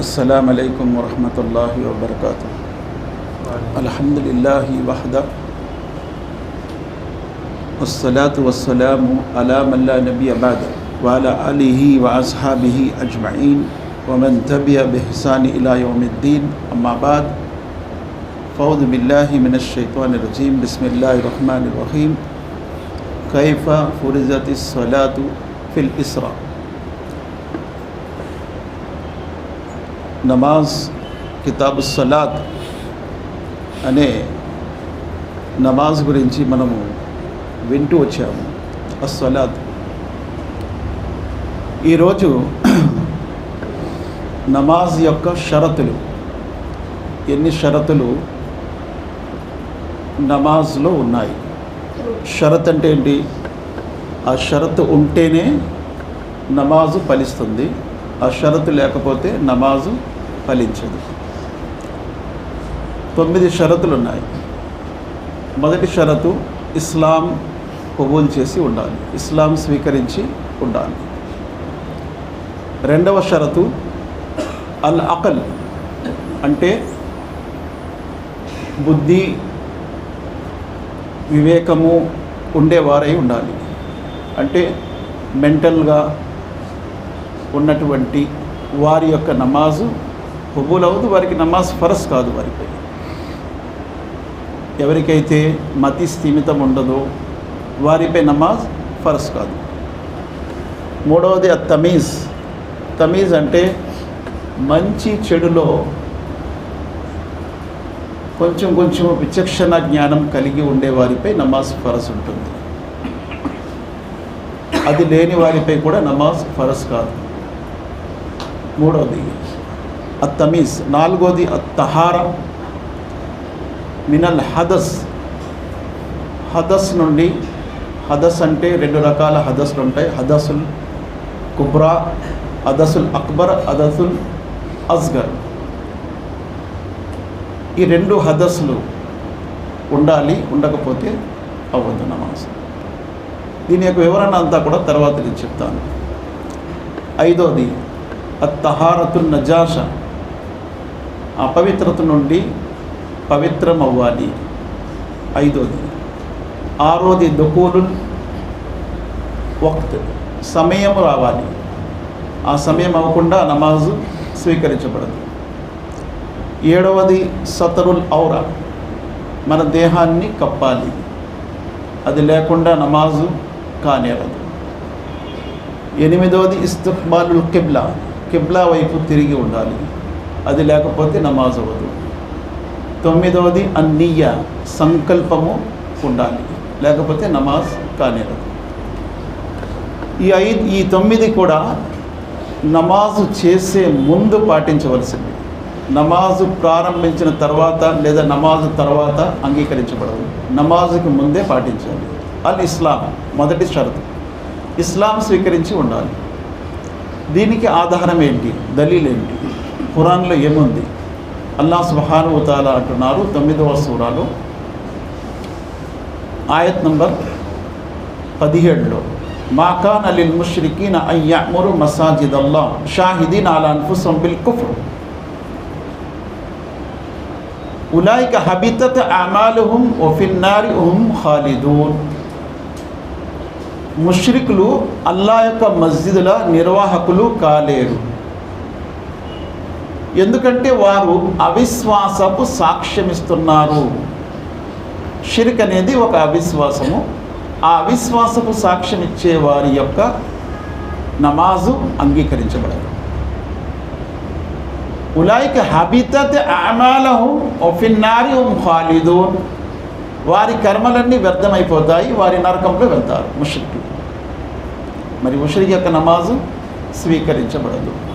السلام عليكم ورحمة الله وبركاته. الحمد لله وحده. والصلاة والسلام على من لا نبي بعده وعلى آله وأصحابه أجمعين ومن تبع بإحسان إلى يوم الدين. أما بعد فأعوذ بالله من الشيطان الرجيم. بسم الله الرحمن الرحيم. كيف فرزت الصلاة في الإسراء؟ నమాజ్ కితాబు salad అనే నమాజ్ గురించి మనము వింటూ వచ్చాము. అస్సలాద్ ఈరోజు నమాజ్ యొక్క షరతులు. ఎన్ని షరతులు నమాజ్లో ఉన్నాయి? షరత్ అంటే ఏంటి? ఆ షరతు ఉంటేనే నమాజు ఫలిస్తుంది. ఆ షరతు లేకపోతే నమాజు ఫలించదు. తొమ్మిది షరతులు ఉన్నాయి మొదటి షరతు ఇస్లాం కబూల్ చేసి ఉండాలి. ఇస్లాం స్వీకరించి ఉండాలి. రెండవ షరతు అల్ అకల్ అంటే బుద్ధి వివేకము ఉండేవారై ఉండాలి. అంటే మెంటల్గా ఉన్నటువంటి వారి యొక్క నమాజు కబూల్ అవ్వదు వారికి నమాజ్ ఫరస్ కాదు వారిపై ఎవరికైతే మతి స్థిమితం ఉండదో వారిపై నమాజ్ ఫరస్ కాదు. మూడవది తమీజ్. తమీజ్ అంటే మంచి చెడులో కొంచెం కొంచెం విచక్షణ జ్ఞానం కలిగి ఉండే వారిపై నమాజ్ ఫరస్ ఉంటుంది. అది లేని వారిపై కూడా నమాజ్ ఫరస్ కాదు. మూడవది అత్తమీస్ నాలుగోది అత్తహార మినల్ హదస్ హదస్ నుండి హదస్ అంటే రెండు రకాల హదస్లు ఉంటాయి హదసుల్ కుబ్రా హదసుల్ అక్బర్ హదసుల్ అస్గర్ ఈ రెండు హదస్లు ఉండాలి ఉండకపోతే అవ్వద్దు నమాజ్. దీని యొక్క వివరణ అంతా కూడా తర్వాత నేను చెప్తాను. ఐదోది అత్తహారతు నజాష. అపవిత్రత నుండి పవిత్రం అవ్వాలి ఐదోది ఆరోది దుకూలు వక్త్ సమయం రావాలి. ఆ సమయం అవ్వకుండా నమాజు స్వీకరించబడదు. ఏడవది సతరుల్ ఔర మన దేహాన్ని కప్పాలి. అది లేకుండా నమాజు కానేరదు. ఎనిమిదవది ఇస్తుక్బాలుల్ కిబ్లా కిబ్లా వైపు తిరిగి ఉండాలి. అది లేకపోతే నమాజ్ అవ్వదు. తొమ్మిదవది అన్నీయ సంకల్పము ఉండాలి. లేకపోతే నమాజ్ కానేది ఈ ఐదు ఈ తొమ్మిది కూడా నమాజు చేసే ముందు పాటించవలసింది. నమాజు ప్రారంభించిన తర్వాత లేదా నమాజు తర్వాత అంగీకరించబడదు. నమాజుకి ముందే పాటించాలి. అల్ ఇస్లాం మొదటి షరతు. ఇస్లాం స్వీకరించి ఉండాలి. దీనికి ఆధారం ఏంటి? దలీల్ ఏంటి ఖురాన్లో ఏముంది? అల్లా సుహాను ఉతాల అంటున్నారు తొమ్మిదవ సూరాలో. ఆయత్ నంబర్ పదిహేడులో. మాకాన్ అలిల్ ముష్రికీన్ అయ్యామురు మసాజిద్ అల్లా షాహిదీన్ అలా అన్ఫుసం బిల్ కుఫ్ర్. ఉలాయిక హబితత్ అమాలుహుం ఒఫిన్నారి ఉహుం ఖాలిదూన్. ముష్రికులు అల్లా యొక్క మస్జిదుల నిర్వాహకులు కాలేరు. ఎందుకంటే వారు అవిశ్వాసపు సాక్ష్యమిస్తున్నారు. షిరిక్ అనేది ఒక అవిశ్వాసము. ఆ అవిశ్వాసపు సాక్ష్యం ఇచ్చే వారి యొక్క నమాజు అంగీకరించబడదు. ఉలాయిక హబితత్ అమాలహు ఒఫిన్నారి ఉం వారి కర్మలన్నీ వ్యర్థమైపోతాయి వారి నరకంలో వెళ్తారు ముషరికి మరి ముషరికి యొక్క నమాజు స్వీకరించబడదు.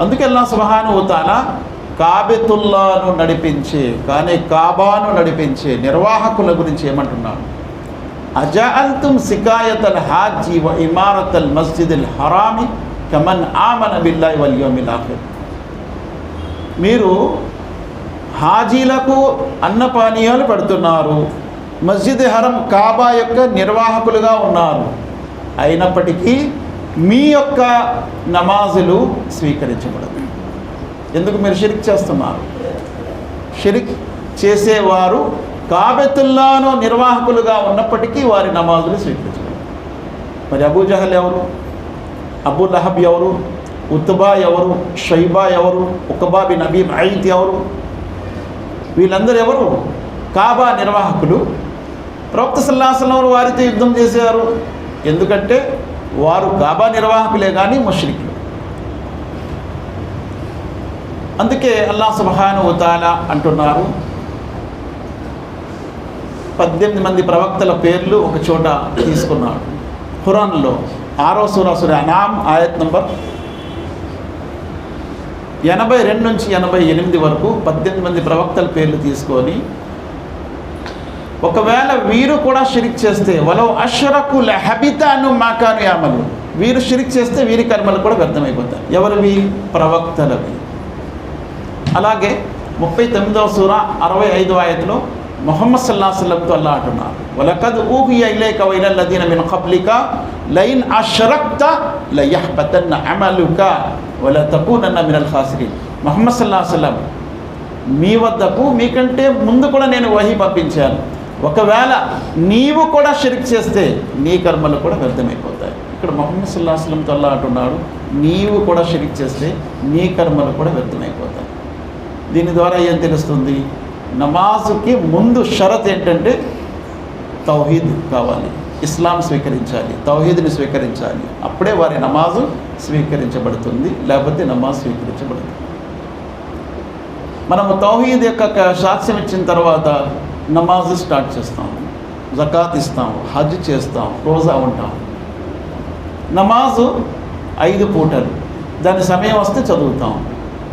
అందుకే అల్లా సుబహాను కాబెతుల్లాను నడిపించే కానీ కాబాను నడిపించే నిర్వాహకుల గురించి ఏమంటున్నాడు? అజాల్తుమ్ సికాయతల్ హాజీ వ ఇమారతల్ మస్జిద్ హరామి కమన్ ఆమన బిల్లాయి వల్యోమిల్ ఆఖిర్. మీరు హాజీలకు అన్నపానీయాలు పెడుతున్నారు మస్జిద్ హరం కాబా యొక్క నిర్వాహకులుగా ఉన్నారు. అయినప్పటికీ మీ యొక్క నమాజులు స్వీకరించబడదు. ఎందుకు మీరు షిరిక్ చేస్తున్నారు? షిరిక్ చేసేవారు కాబెతుల్లాను నిర్వాహకులుగా ఉన్నప్పటికీ వారి నమాజులు స్వీకరించబడదు మరి అబూజహల్ ఎవరు? అబూ లహబ్ ఎవరు? ఉత్బా ఎవరు? షైబా ఎవరు? ఉకబాబి నబీ ఐత్ ఎవరు? వీళ్ళందరూ ఎవరు? కాబా నిర్వాహకులు. ప్రవక్త సల్లాహం వారితో యుద్ధం చేసేవారు ఎందుకంటే వారు కాబా నిర్వాహకులే కానీ ముష్రికులు. అందుకే అల్లా సుబహాను అంటున్నారు. పద్దెనిమిది మంది ప్రవక్తల పేర్లు ఒక చోట తీసుకున్నాడు. ఖురాన్లో ఆరో సూరాసురి అనామ్ ఆయత్ నంబర్ ఎనభై రెండు నుంచి ఎనభై ఎనిమిది వరకు పద్దెనిమిది మంది ప్రవక్తల పేర్లు తీసుకొని ఒకవేళ వీరు కూడా షిరిక్ చేస్తే వలో అషరకు లహబితాను మాకాను యామలు. వీరు షిరిక్ చేస్తే వీరి కర్మలు కూడా వ్యర్థమైపోతాయి. ఎవరివి ప్రవక్తలవి. అలాగే ముప్పై తొమ్మిదవ సూర అరవై ఐదు ఆయతలో మొహమ్మద్ సల్లా సల్లంతో అల్లా అంటున్నారు. వలకద్ ఊహియ ఇలేక వైలల్లదీన మిన్ కబ్లిక లైన్ అష్రక్త లయహ్బతన్న అమలుక వల తకునన్న మినల్ హాసిరి మొహమ్మద్ సల్లా సల్లం మీ వద్దకు మీకంటే ముందు కూడా నేను వహి పంపించాను. ఒకవేళ నీవు కూడా షిరిక్ చేస్తే నీ కర్మలు కూడా వ్యర్థమైపోతాయి. ఇక్కడ మొహమ్మద్ సుల్లాహస్లం తల్లా అంటున్నాడు నీవు కూడా షిరిక్ చేస్తే నీ కర్మలు కూడా వ్యర్థమైపోతాయి. దీని ద్వారా ఏం తెలుస్తుంది? నమాజుకి ముందు షరత్ ఏంటంటే తౌహీద్ కావాలి. ఇస్లాం స్వీకరించాలి తౌహీద్ని స్వీకరించాలి. అప్పుడే వారి నమాజు స్వీకరించబడుతుంది లేకపోతే నమాజ్ స్వీకరించబడుతుంది మనము తౌహీద్ యొక్క సాక్ష్యం ఇచ్చిన తర్వాత నమాజ్ స్టార్ట్ చేస్తాం జకాత్ ఇస్తాం హజ్ చేస్తాం రోజా ఉంటాం నమాజు ఐదు పూటలు. దాని సమయం వస్తే చదువుతాం.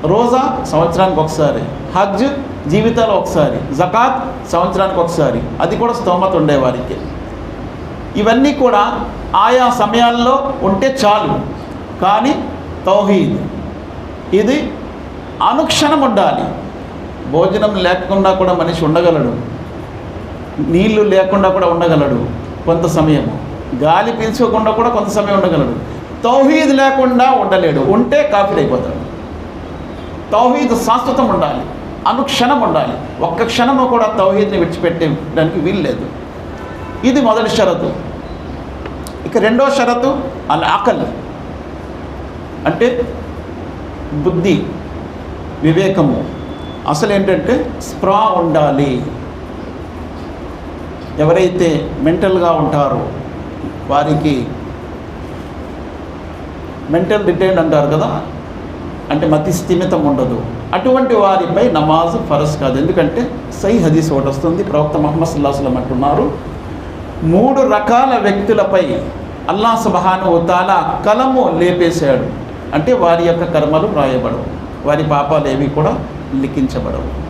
రోజా సంవత్సరానికి ఒకసారి హజ్ జీవితాలు ఒకసారి జకాత్ సంవత్సరానికి ఒకసారి. అది కూడా స్తోమత ఉండేవారికి ఇవన్నీ కూడా ఆయా సమయాల్లో ఉంటే చాలు. కానీ తౌహీద్ ఇది అనుక్షణం ఉండాలి. భోజనం లేకుండా కూడా మనిషి ఉండగలడు. నీళ్ళు లేకుండా కూడా ఉండగలడు కొంత సమయము. గాలి పీల్చుకోకుండా కూడా కొంత సమయం ఉండగలడు. తౌహీద్ లేకుండా ఉండలేడు. ఉంటే కాఫీలు అయిపోతాడు తౌహీద్ శాశ్వతం ఉండాలి. అనుక్షణం ఉండాలి. ఒక్క క్షణము కూడా తౌహీద్ని విడిచిపెట్టేయడానికి వీలు లేదు ఇది మొదటి షరతు. ఇక రెండో షరతు అల్ ఆకల్ అంటే బుద్ధి వివేకము. అసలు ఏంటంటే స్ప్రా ఉండాలి. ఎవరైతే మెంటల్గా ఉంటారో వారికి మెంటల్ రిటైన్ అంటారు కదా? అంటే మతి స్థిమితం ఉండదు. అటువంటి వారిపై నమాజ్ ఫరస్ కాదు. ఎందుకంటే సై హదీస్ ఒకటి వస్తుంది. ప్రవక్త మహమ్మద్ సుల్లాహస్లం అంటున్నారు మూడు రకాల వ్యక్తులపై అల్లా సుబహాను తాలా కలము లేపేశాడు. అంటే వారి యొక్క కర్మలు వ్రాయబడవు. వారి పాపాలు ఏవి కూడా లిఖించబడవు.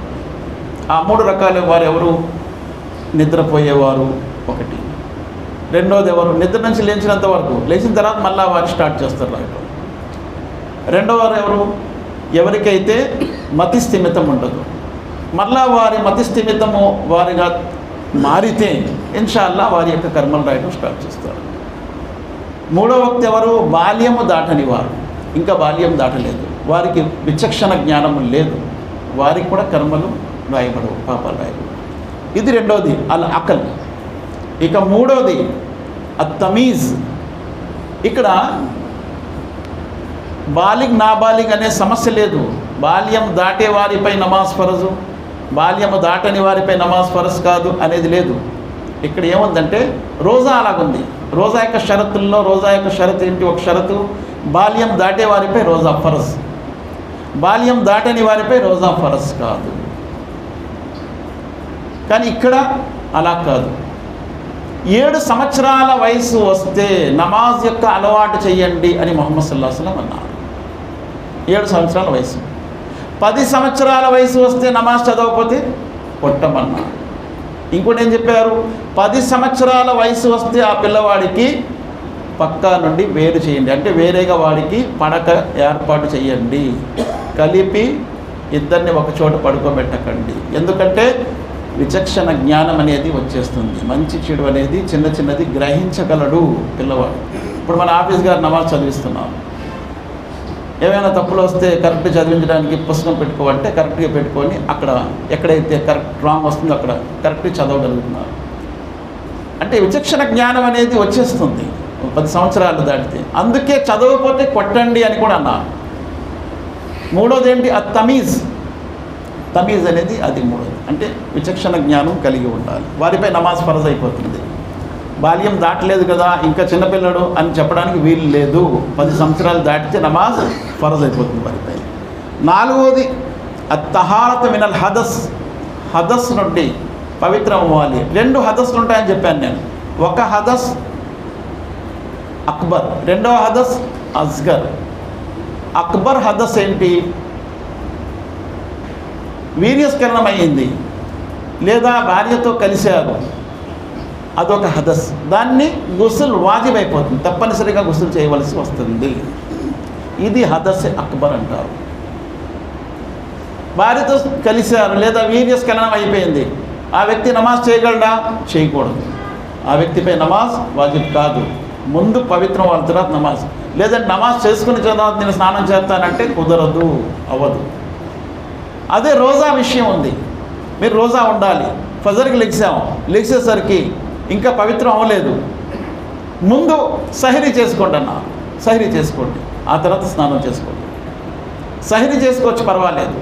ఆ మూడు రకాల వారు ఎవరు? నిద్రపోయేవారు ఒకటి. రెండోది ఎవరు? నిద్ర నుంచి లేచినంత వరకు. లేచిన తర్వాత మళ్ళీ వారు స్టార్ట్ చేస్తారు రాయటం రెండోవారు ఎవరు? ఎవరికైతే మతి స్థిమితం ఉండదు. మళ్ళా వారి మతి స్థిమితము వారిగా మారితే ఇన్షాల్లా వారి యొక్క కర్మలు రాయడం స్టార్ట్ చేస్తారు. మూడో వ్యక్తి ఎవరు? బాల్యము దాటని వారు. ఇంకా బాల్యం దాటలేదు. వారికి విచక్షణ జ్ఞానము లేదు. వారికి కూడా కర్మలు రాయబడవు పాపాలు రాయబడవు. ఇది రెండోది అల్ అకల్. ఇక మూడోది అత్తమీజ్ ఇక్కడ బాలిగ్ నాబాలిగ్ అనే సమస్య లేదు. బాల్యం దాటే వారిపై నమాజ్ ఫరజు. బాల్యము దాటని వారిపై నమాజ్ ఫరజ్ కాదు అనేది లేదు. ఇక్కడ ఏముందంటే రోజా అలాగుంది. రోజా యొక్క షరతుల్లో రోజా యొక్క షరతు ఏంటి? ఒక షరతు బాల్యం దాటే వారిపై రోజా ఫరజ్. బాల్యం దాటని వారిపై రోజా ఫరజ్ కాదు. కానీ ఇక్కడ అలా కాదు. ఏడు సంవత్సరాల వయసు వస్తే నమాజ్ యొక్క అలవాటు చేయండి అని మొహమ్మద్ సల్లాహస్లం అన్నారు. ఏడు సంవత్సరాల వయసు. పది సంవత్సరాల వయసు వస్తే నమాజ్ చదవకపోతే కొట్టమన్నారు. ఇంకోటి ఏం చెప్పారు? పది సంవత్సరాల వయసు వస్తే ఆ పిల్లవాడికి పక్కా నుండి వేరు చేయండి. అంటే వేరేగా వాడికి పడక ఏర్పాటు చేయండి. కలిపి ఇద్దరిని ఒకచోట పడుకోబెట్టకండి. ఎందుకంటే విచక్షణ జ్ఞానం అనేది వచ్చేస్తుంది. మంచి చెడు అనేది చిన్న చిన్నది గ్రహించగలడు పిల్లవాడు. ఇప్పుడు మన ఆఫీస్ గారు నమాజ్ చదివిస్తున్నాం ఏమైనా తప్పులు వస్తే కరెక్ట్ చదివించడానికి పుస్తకం పెట్టుకోవాలంటే కరెక్ట్గా పెట్టుకొని అక్కడ ఎక్కడైతే కరెక్ట్ రాంగ్ వస్తుందో అక్కడ కరెక్ట్ చదవగలుగుతున్నారు. అంటే విచక్షణ జ్ఞానం అనేది వచ్చేస్తుంది. పది సంవత్సరాలు దాటితే. అందుకే చదవకపోతే కొట్టండి అని కూడా అన్నారు. మూడోది ఏంటి ఆ తమీజ్. తమీజ్ అనేది అది మూడోది అంటే విచక్షణ జ్ఞానం కలిగి ఉండాలి. వారిపై నమాజ్ ఫరజ్ అయిపోతుంది. బాల్యం దాటలేదు కదా ఇంకా చిన్నపిల్లడు అని చెప్పడానికి వీలు లేదు. పది సంవత్సరాలు దాటితే నమాజ్ ఫరజ్ అయిపోతుంది వారిపై. నాలుగోది అత్తహారత మినల్ హదస్. హదస్ నుండి పవిత్రం అవ్వాలి. రెండు హదస్సులు ఉంటాయని చెప్పాను నేను. ఒక హదస్ అక్బర్ రెండవ హదస్ అస్గర్ అక్బర్ హదస్ ఏంటి? వీర్యస్కరణం లేదా భార్యతో కలిశారు. అదొక హదస్. దాన్ని గుసులు వాజిబ్ అయిపోతుంది తప్పనిసరిగా గుసులు చేయవలసి వస్తుంది. ఇది హదస్ అక్బర్ అంటారు. భార్యతో కలిశారు లేదా వీర్యస్ఖలనం అయిపోయింది. ఆ వ్యక్తి నమాజ్ చేయగలడా? చేయకూడదు. ఆ వ్యక్తిపై నమాజ్ వాజిబ్ కాదు. ముందు పవిత్రం వాళ్ళ తర్వాత నమాజ్. లేదంటే నమాజ్ చేసుకుని తర్వాత నేను స్నానం చేస్తానంటే కుదరదు. అవ్వదు. అదే రోజా విషయం ఉంది. మీరు రోజా ఉండాలి. ఫజర్కి లెగ్సాం. లెగ్సేసరికి ఇంకా పవిత్రం అవ్వలేదు. ముందు సహరీ చేసుకోండి అన్న. సహరీ చేసుకోండి. ఆ తర్వాత స్నానం చేసుకోండి. సహరీ చేసుకోవచ్చు పర్వాలేదు.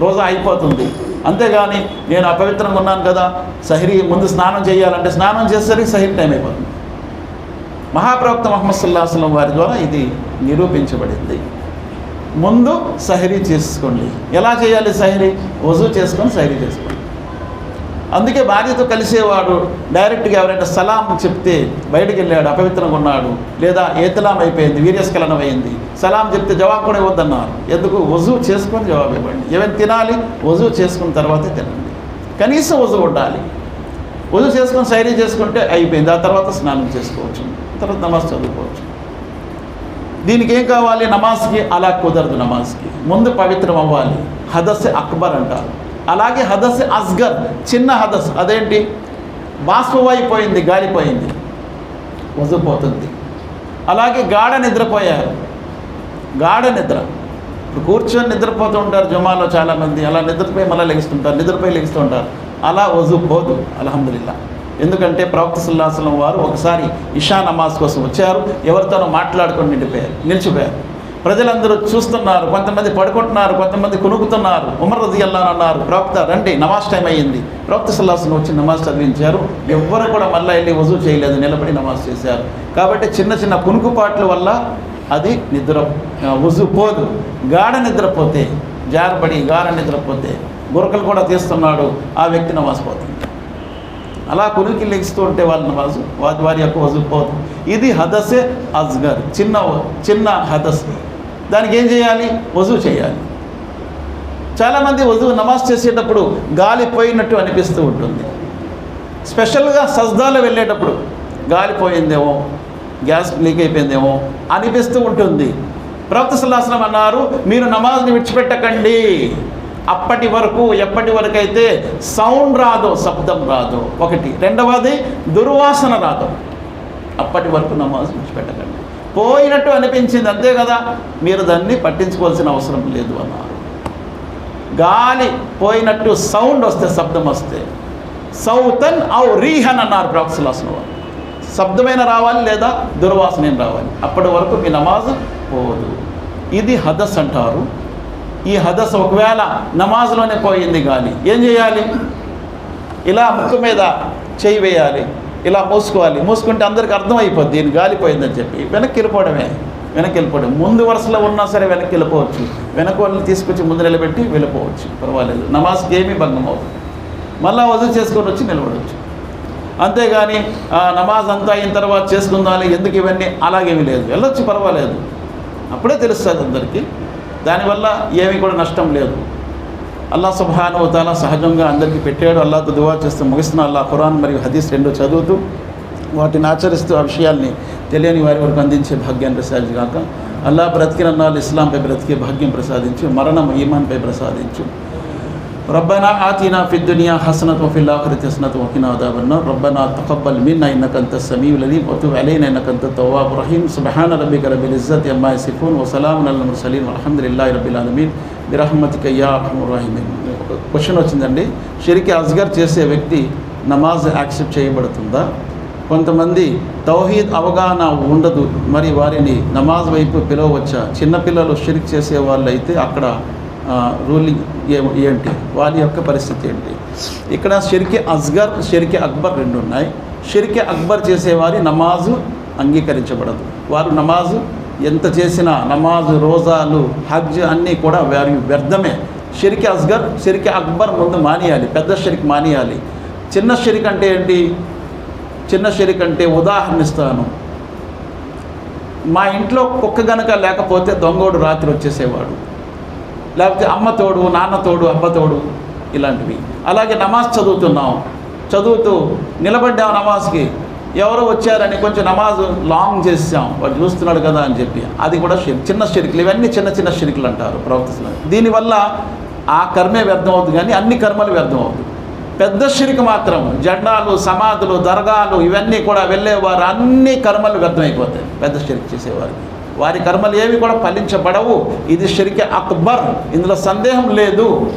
రోజా అయిపోతుంది. అంతేగాని నేను అపవిత్రంగా ఉన్నాను కదా సహరీ ముందు స్నానం చేయాలంటే స్నానం చేసేసరికి సహరీ టైం అయిపోతుంది. మహాప్రవక్త మహమ్మద్ సుల్లాహం వారి ద్వారా ఇది నిరూపించబడింది. ముందు సహరీ చేసుకోండి. ఎలా చేయాలి సహరీ? వజూ చేసుకొని సహరీ చేసుకోండి. అందుకే భార్యతో కలిసేవాడు డైరెక్ట్గా ఎవరైనా సలాం చెప్తే బయటకు వెళ్ళాడు అపవిత్రంగా ఉన్నాడు లేదా ఏతలాం అయిపోయింది వీర్యస్ఖలనం అయింది సలాం చెప్తే జవాబు కూడా ఇవ్వద్దన్నారు. ఎందుకు? వజూ చేసుకొని జవాబు ఇవ్వండి. ఏమైనా తినాలి? వజూ చేసుకున్న తర్వాతే తినండి. కనీసం వజూ ఉండాలి. వజూ చేసుకొని సైరీ చేసుకుంటే అయిపోయింది. ఆ తర్వాత స్నానం చేసుకోవచ్చు. తర్వాత నమాజ్ చదువుకోవచ్చు. దీనికి ఏం కావాలి? నమాజ్కి? అలా కుదరదు నమాజ్కి. ముందు పవిత్రం అవ్వాలి. హదస్ అక్బర్ అంటారు అలాగే హదస్ అస్గర్. చిన్న హదస్. అదేంటి? బాష్పమైపోయింది గాలిపోయింది. వదిలిపోతుంది అలాగే గాఢ నిద్రపోయారు. గాఢ నిద్ర. ఇప్పుడు కూర్చొని నిద్రపోతూ ఉంటారు జుమాలో చాలామంది. అలా నిద్రపోయి మళ్ళీ లెగిస్తుంటారు నిద్రపోయి లెగిస్తుంటారు అలా వజు పోదు. అలహమ్దుల్లా ఎందుకంటే ప్రవక్త సుల్లాసలం వారు ఒకసారి ఇషా నమాజ్ కోసం వచ్చారు. ఎవరితోనో మాట్లాడుకొని నిండిపోయారు నిలిచిపోయారు. ప్రజలందరూ చూస్తున్నారు కొంతమంది పడుకుంటున్నారు కొంతమంది కొనుక్కుతున్నారు ఉమర్ రజి అల్లా అన్నారు ప్రవక్త రండి నమాజ్ టైం అయ్యింది. ప్రవక్త సుల్లాసనం వచ్చి నమాజ్ చదివించారు. ఎవ్వరు కూడా మళ్ళీ వెళ్ళి వజూ చేయలేదు నిలబడి నమాజ్ చేశారు. కాబట్టి చిన్న చిన్న కునుకుపాట్ల వల్ల అది నిద్ర వజు పోదు. గాఢ నిద్రపోతే జారబడి గాఢ నిద్రపోతే గురకలు కూడా తీస్తున్నాడు ఆ వ్యక్తి నమాజ్ పోతుంది. అలా కొనుక్కి లెగిస్తూ ఉంటే వాళ్ళని నమాజు వారి వారి యొక్క వజు పోదు ఇది హదసే అజ్గర్. చిన్న చిన్న హదస్. దానికి ఏం చేయాలి? వజు చేయాలి. చాలామంది వజు నమాజ్ చేసేటప్పుడు గాలి పోయినట్టు అనిపిస్తూ ఉంటుంది. స్పెషల్గా సజ్దాలు వెళ్ళేటప్పుడు గాలి పోయిందేమో గ్యాస్ లీక్ అయిపోయిందేమో అనిపిస్తూ ఉంటుంది. ప్రవక్త సల్లాసనం అన్నారు మీరు నమాజ్ని విడిచిపెట్టకండి. అప్పటి వరకు ఎప్పటి వరకు అయితే సౌండ్ రాదో శబ్దం రాదో ఒకటి. రెండవది దుర్వాసన రాదో. అప్పటి వరకు నమాజ్ విడిచిపెట్టకండి. పోయినట్టు అనిపించింది అంతే కదా? మీరు దాన్ని పట్టించుకోవాల్సిన అవసరం లేదు అన్నారు. గాలి పోయినట్టు సౌండ్ వస్తే శబ్దం వస్తే సౌతన్ ఔ రీహన్ అన్నారు ప్రవక్సలాసన వారు శబ్దమైన రావాలి లేదా దుర్వాసన రావాలి? అప్పటి వరకు మీ నమాజ్ పోదు. ఇది హదస్ అంటారు. ఈ హదస్ ఒకవేళ నమాజ్లోనే పోయింది గాలి ఏం చేయాలి? ఇలా ముక్కు మీద చేయి వేయాలి ఇలా మూసుకోవాలి. మూసుకుంటే అందరికి అర్థమైపోద్ది దీని గాలిపోయిందని చెప్పి. వెనక్కి వెళ్ళిపోవడమే వెనక్కి వెళ్ళిపోవడం. ముందు వరుసలో ఉన్నా సరే వెనక్కి వెళ్ళిపోవచ్చు. వెనక వాళ్ళని తీసుకొచ్చి ముందు నిలబెట్టి వెళ్ళిపోవచ్చు. పర్వాలేదు. నమాజ్కి ఏమీ భంగం అవుతుంది మళ్ళీ వజు చేసుకొని వచ్చి నిలబడవచ్చు అంతేగాని నమాజ్ అంతా అయిన తర్వాత చేసుకుందాలి ఎందుకు ఇవన్నీ అలాగేమీ లేదు. వెళ్ళొచ్చు పర్వాలేదు. అప్పుడే తెలుస్తుంది అందరికీ. దానివల్ల ఏమీ కూడా నష్టం లేదు. అల్లా సుబ్హాను తాలా సహజంగా అందరికీ పెట్టాడు. అల్లాతో దువా చేస్తూ ముగిస్తున్న అల్లా ఖురాన్ మరియు హదీస్ రెండు చదువుతూ వాటిని ఆచరిస్తూ ఆ విషయాల్ని తెలియని వారి వరకు అందించే భాగ్యాన్ని ప్రసాదించు కాక అల్లా బ్రతికినన్నాళ్ళు ఇస్లాంపై బ్రతికే భాగ్యం ప్రసాదించు. మరణం ఈమాన్పై ప్రసాదించు. ربنا آتنا في الدنيا حسنة وفي الآخرة حسنة وقنا عذاب النار ربنا تقبل منا إنك أنت السميع العليم وتب علينا إنك أنت التواب الرحيم سبحان ربك رب العزة عما يصفون وسلام على المرسلين والحمد لله رب العالمين برحمتك يا أرحم الراحمين క్వశ్చన్ వచ్చిందండి షరికి అస్గర్ చేసే వ్యక్తి నమాజ్ యాక్సెప్ట్ చేయబడుతుందా కొంతమంది తౌహీద్ అవగాహన ఉండదు మరి వారిని నమాజ్ వైపు పిలవచ్చా చిన్నపిల్లలు షిరిక్ చేసే వాళ్ళు అయితే అక్కడ రూలింగ్ ఏంటి? వారి యొక్క పరిస్థితి ఏంటి? ఇక్కడ షిర్కి అస్గర్ షిర్కి అక్బర్ రెండు ఉన్నాయి షిర్కి అక్బర్ చేసేవారి నమాజు అంగీకరించబడదు. వారు నమాజు ఎంత చేసినా నమాజు రోజాలు హజ్ అన్నీ కూడా వారి వ్యర్థమే. షిరికి అస్గర్ షిరికి అక్బర్ ముందు మానేయాలి. పెద్ద షిరికి మానేయాలి. చిన్న షిరిక్ అంటే ఏంటి? చిన్న షిరిక్ అంటే ఉదాహరణ ఇస్తాను. మా ఇంట్లో కుక్క గనక లేకపోతే దొంగోడు రాత్రి వచ్చేసేవాడు. లేకపోతే అమ్మ తోడు నాన్న తోడు అమ్మ తోడు ఇలాంటివి. అలాగే నమాజ్ చదువుతున్నాం. చదువుతూ నిలబడ్డాం నమాజ్కి. ఎవరో వచ్చారని కొంచెం నమాజ్ లాంగ్ చేసాం. వాడు చూస్తున్నాడు కదా అని చెప్పి. అది కూడా చిన్న షిరికులు. ఇవన్నీ చిన్న చిన్న షిరికులు అంటారు ప్రవర్తిస్తున్నారు దీనివల్ల ఆ కర్మే వ్యర్థం అవుతుంది కానీ అన్ని కర్మలు వ్యర్థం అవుతుంది పెద్ద షిరికి మాత్రం జెండాలు సమాధులు దర్గాలు ఇవన్నీ కూడా వెళ్ళేవారు. అన్ని కర్మలు వ్యర్థమైపోతాయి. పెద్ద షిరిక్ చేసేవారికి. వారి కర్మలు ఏవి కూడా ఫలించబడవు. ఇది షిరికి అక్బర్. ఇందులో సందేహం లేదు.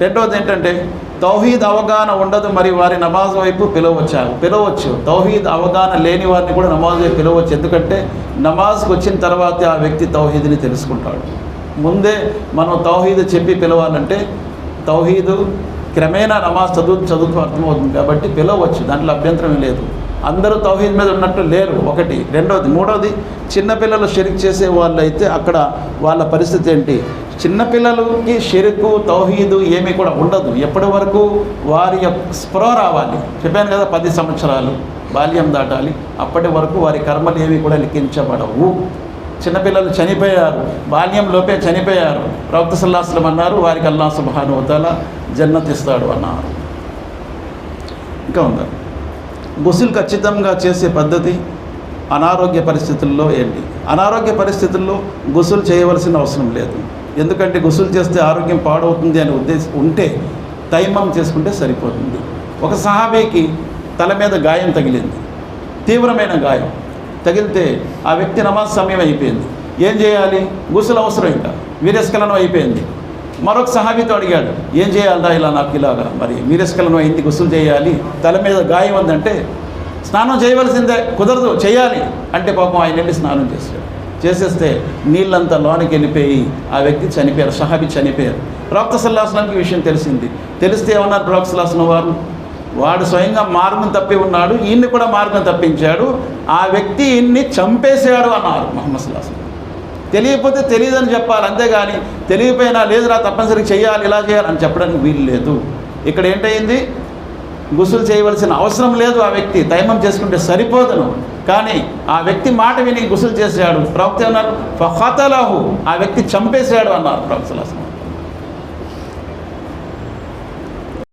రెండవది ఏంటంటే తౌహీద్ అవగాహన ఉండదు మరి వారి నమాజ్ వైపు పిలవచ్చారు. పిలవచ్చు. తౌహీద్ అవగాహన లేని వారిని కూడా నమాజ్ వైపు పిలవచ్చు. ఎందుకంటే నమాజ్కి వచ్చిన తర్వాత ఆ వ్యక్తి తౌహీద్ని తెలుసుకుంటాడు. ముందే మనం తౌహీద్ చెప్పి పిలవాలంటే తౌహీదు క్రమేణా నమాజ్ చదువు చదువుతూ అర్థమవుతుంది. కాబట్టి పిలవచ్చు. దాంట్లో అభ్యంతరం లేదు. అందరూ తౌహీద్ మీద ఉన్నట్టు లేరు. ఒకటి. రెండవది మూడవది చిన్నపిల్లలు షిరిక్ చేసే వాళ్ళు అయితే అక్కడ వాళ్ళ పరిస్థితి ఏంటి? చిన్నపిల్లలకి షిరుకు తౌహీదు ఏమీ కూడా ఉండదు. ఎప్పటి వరకు? వారి యొక్క స్పృహ రావాలి. చెప్పాను కదా పది సంవత్సరాలు బాల్యం దాటాలి. అప్పటి వరకు వారి కర్మలు ఏవి కూడా లిఖించబడవు చిన్నపిల్లలు చనిపోయారు. బాల్యంలోపే చనిపోయారు. ప్రవక్త సల్లాసులం అన్నారు వారికి అల్లా సుబానువతాల జన్నత్ ఇస్తాడు అన్నారు. ఇంకా ఉందా? గుసులు ఖచ్చితంగా చేసే పద్ధతి అనారోగ్య పరిస్థితుల్లో ఏంటి? అనారోగ్య పరిస్థితుల్లో గుసులు చేయవలసిన అవసరం లేదు. ఎందుకంటే గుసులు చేస్తే ఆరోగ్యం పాడవుతుంది అనే ఉద్దేశం ఉంటే తైమం చేసుకుంటే సరిపోతుంది. ఒక సహాబీకి తల మీద గాయం తగిలింది. తీవ్రమైన గాయం. తగిలితే ఆ వ్యక్తి నమాజ్ సమయం అయిపోయింది. ఏం చేయాలి? గుసులు అవసరం ఇంకా. వీరస్ఖలనం అయిపోయింది. మరొక సహాబీతో అడిగాడు ఏం చేయాలరా ఇలా నాకు ఇలాగా? మరి మీరెస్కలను అయింది గుసులు చేయాలి తల మీద గాయం ఉందంటే స్నానం చేయవలసిందే కుదరదు చేయాలి. అంటే పాపం ఆయన వెళ్ళి స్నానం చేశాడు. చేసేస్తే నీళ్ళంతా లోనికి వెళ్ళిపోయి ఆ వ్యక్తి చనిపోయారు సహాబి చనిపోయారు. ప్రవక్త సల్లాసనానికి విషయం తెలిసింది. తెలిస్తే ఏమన్నారు ప్రవక్త సల్లాసన వారు? వాడు స్వయంగా మార్గం తప్పి ఉన్నాడు ఈయన్ని కూడా మార్గం తప్పించాడు ఆ వ్యక్తి ఈయన్ని చంపేశాడు అన్నారు మహమ్మద్ సల్లాసన్ తెలియకపోతే తెలియదని చెప్పాలి అంతేగాని తెలియపోయినా లేదురా తప్పనిసరిగా చేయాలి ఇలా చేయాలి అని చెప్పడానికి వీలు లేదు. ఇక్కడ ఏంటయింది? గుసులు చేయవలసిన అవసరం లేదు ఆ వ్యక్తి. తైమం చేసుకుంటే సరిపోదును. కానీ ఆ వ్యక్తి మాట విని గుసులు చేశాడు. ప్రవక్త ఏమన్నారు? ఫతలహు ఆ వ్యక్తి చంపేశాడు అన్నారు ప్రవక్తలాసం